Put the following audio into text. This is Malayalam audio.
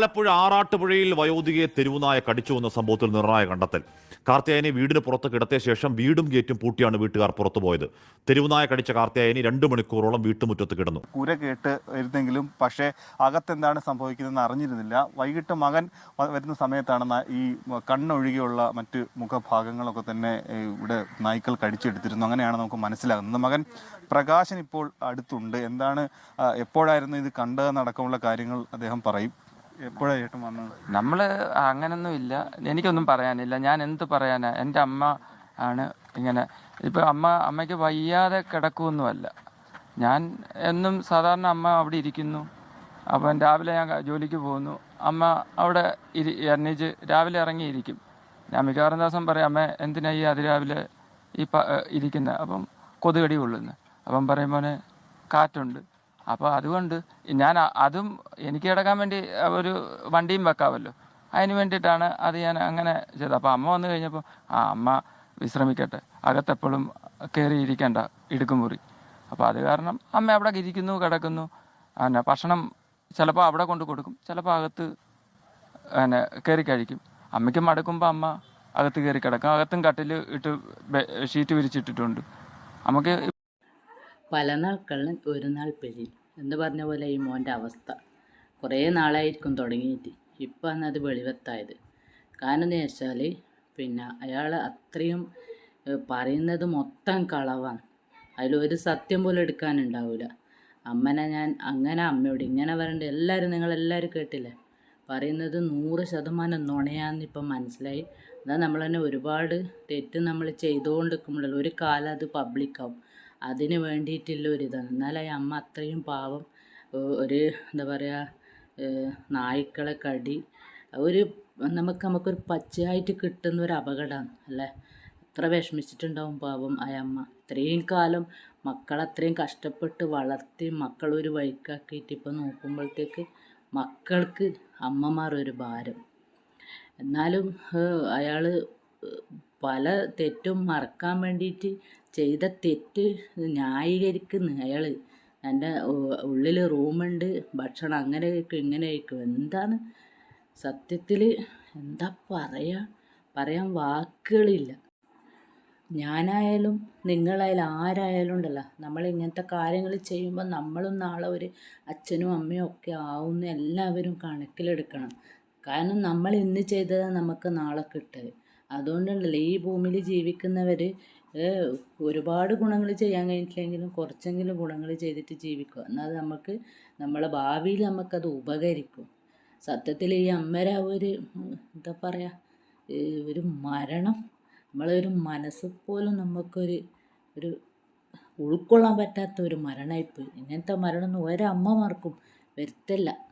ആലപ്പുഴ ആറാട്ടുപുഴയിൽ വയോധികയെ തെരുവുനായ കടിച്ചു വന്ന സംഭവത്തിൽ നിർണായ കണ്ടെത്തൽ. കാർത്തിയായനെ വീടിന് പുറത്ത് കിടത്തിയ ശേഷം വീടും ഗേറ്റും പൂട്ടിയാണ് വീട്ടുകാർ പുറത്തുപോയത്. തെരുവുനായ കടിച്ച കാർത്തിയായനി രണ്ടു മണിക്കൂറോളം വീട്ടുമുറ്റത്ത് കിടന്നു. കുര കേട്ട് വരുന്നെങ്കിലും പക്ഷേ അകത്തെന്താണ് സംഭവിക്കുന്നതെന്ന് അറിഞ്ഞിരുന്നില്ല. വൈകിട്ട് മകൻ വരുന്ന സമയത്താണ് ഈ കണ്ണൊഴികെയുള്ള മറ്റ് മുഖഭാഗങ്ങളൊക്കെ തന്നെ ഇവിടെ നായ്ക്കൾ കടിച്ചെടുത്തിരുന്നു. അങ്ങനെയാണ് നമുക്ക് മനസ്സിലാകുന്നത്. മകൻ പ്രകാശൻ ഇപ്പോൾ അടുത്തുണ്ട്. എന്താണ് എപ്പോഴായിരുന്നു ഇത് കണ്ടതെന്നടക്കമുള്ള കാര്യങ്ങൾ അദ്ദേഹം പറയും. എപ്പോഴാണ് നമ്മൾ അങ്ങനൊന്നും ഇല്ല. എനിക്കൊന്നും പറയാനില്ല. ഞാൻ എന്ത് പറയാനാ? എന്റെ അമ്മ ആണ് ഇങ്ങനെ. ഇപ്പം അമ്മ അമ്മയ്ക്ക് വയ്യാതെ കിടക്കുമൊന്നുമല്ല ഞാൻ എന്നും സാധാരണ അമ്മ അവിടെ ഇരിക്കുന്നു. അപ്പം രാവിലെ ഞാൻ ജോലിക്ക് പോകുന്നു. അമ്മ അവിടെ ഇരി എണ്ണീച്ച് രാവിലെ ഇറങ്ങിയിരിക്കും. ഞാൻ മിക്കവാറും ദിവസം പറയും അമ്മ എന്തിനാ ഈ അതിരാവിലെ ഈ ഇരിക്കുന്നത് അപ്പം കൊതുകടി കൊള്ളുന്നു. അപ്പം പറയുമ്പോൾ കാറ്റുണ്ട്. അപ്പോൾ അതുകൊണ്ട് ഞാൻ അതും എനിക്ക് കിടക്കാൻ വേണ്ടി ഒരു വണ്ടിയും വെക്കാമല്ലോ അതിന് വേണ്ടിയിട്ടാണ് അത് ഞാൻ അങ്ങനെ ചെയ്തത്. അപ്പോൾ അമ്മ വന്നു കഴിഞ്ഞപ്പോൾ ആ അമ്മ വിശ്രമിക്കട്ടെ. അകത്തെപ്പോഴും കയറി ഇരിക്കണ്ട ഇടുക്കുമുറി. അപ്പോൾ അത് കാരണം അമ്മ അവിടെ ഇരിക്കുന്നു കിടക്കുന്നു. പിന്നെ ഭക്ഷണം ചിലപ്പോൾ അവിടെ കൊണ്ട് കൊടുക്കും ചിലപ്പോൾ അകത്ത് പിന്നെ കയറി കഴിക്കും. അമ്മയ്ക്ക് മടുക്കുമ്പോൾ അമ്മ അകത്ത് കയറി കിടക്കും. അകത്തും കട്ടിൽ ഇട്ട് ഷീറ്റ് വിരിച്ചിട്ടിട്ടുണ്ട്. നമുക്ക് പല നാൾ കള്ളൻ ഒരു നാൾ പിഴി എന്ന് പറഞ്ഞ പോലെ ഈ മോന്റെ അവസ്ഥ. കുറേ നാളായിരിക്കും തുടങ്ങിയിട്ട്. ഇപ്പം അന്ന് അത് വെളിവത്തായത്. കാരണം എന്ന് വെച്ചാൽ പിന്നെ അയാൾ അത്രയും പറയുന്നത് മൊത്തം കളവാണ്. അതിലൊരു സത്യം പോലും എടുക്കാനുണ്ടാവില്ല അമ്മനെ ഞാൻ അങ്ങനെ അമ്മയോട് ഇങ്ങനെ പറയണ്ട എല്ലാവരും നിങ്ങളെല്ലാവരും കേട്ടില്ലേ? പറയുന്നത് നൂറ് ശതമാനം നുണയാന്ന് ഇപ്പം മനസ്സിലായി. എന്നാൽ നമ്മൾ തന്നെ ഒരുപാട് തെറ്റ് നമ്മൾ ചെയ്തുകൊണ്ടിരിക്കുമ്പോഴല്ലോ ഒരു കാലം അത് പബ്ലിക്കാവും അതിന് വേണ്ടിയിട്ടുള്ള ഒരിതാണ് എന്നാലും ഈ അമ്മ അത്രയും പാവം ഒരു എന്താ പറയുക നായ്ക്കളെ കടി ഒരു നമുക്ക് നമുക്കൊരു പച്ചയായിട്ട് കിട്ടുന്ന ഒരു അപകടമാണ് അല്ലേ? എത്ര വിഷമിച്ചിട്ടുണ്ടാവും പാവം ആ അമ്മ. ഇത്രയും കാലം മക്കളത്രയും കഷ്ടപ്പെട്ട് വളർത്തി മക്കളൊരു വഴിക്കാക്കിയിട്ട് ഇപ്പം നോക്കുമ്പോഴത്തേക്ക് മക്കൾക്ക് അമ്മമാർ ഒരു ഭാരം. എന്നാലും അയാൾ പല തെറ്റും മറക്കാൻ വേണ്ടിയിട്ട് ചെയ്ത തെറ്റ് ന്യായീകരിക്കുന്നു അയാൾ എന്റെ ഉള്ളിൽ റൂമുണ്ട് ഭക്ഷണം അങ്ങനെ കഴിക്കും ഇങ്ങനെ കഴിക്കും എന്താണ് സത്യത്തിൽ എന്താ പറയുക പറയാൻ വാക്കുകളില്ല. ഞാനായാലും നിങ്ങളായാലും ആരായാലും ഉണ്ടല്ലോ. നമ്മൾ ഇങ്ങനത്തെ കാര്യങ്ങൾ ചെയ്യുമ്പോൾ നമ്മളും നാളെ ഒരു അച്ഛനും അമ്മയും ഒക്കെ ആവുന്ന എല്ലാവരും കണക്കിലെടുക്കണം. കാരണം നമ്മൾ ഇന്ന് ചെയ്തതാണ് നമുക്ക് നാളെ കിട്ടുക അതുകൊണ്ടുണ്ടല്ലോ ഈ ഭൂമിയിൽ ജീവിക്കുന്നവർ ഒരുപാട് ഗുണങ്ങൾ ചെയ്യാൻ കഴിഞ്ഞിട്ടില്ലെങ്കിലും കുറച്ചെങ്കിലും ഗുണങ്ങൾ ചെയ്തിട്ട് ജീവിക്കുക. എന്നാൽ നമുക്ക് നമ്മളെ ഭാവിയിൽ നമുക്കത് ഉപകരിക്കും. സത്യത്തിൽ ഈ അമ്മര ഒരു എന്താ പറയുക ഒരു മരണം നമ്മളെ ഒരു മനസ്സ് പോലും നമുക്കൊരു ഒരു ഉൾക്കൊള്ളാൻ പറ്റാത്ത ഒരു മരണമായിപ്പോയി. ഇങ്ങനത്തെ മരണമൊന്നും ഒരമ്മമാർക്കും വരുത്തില്ല.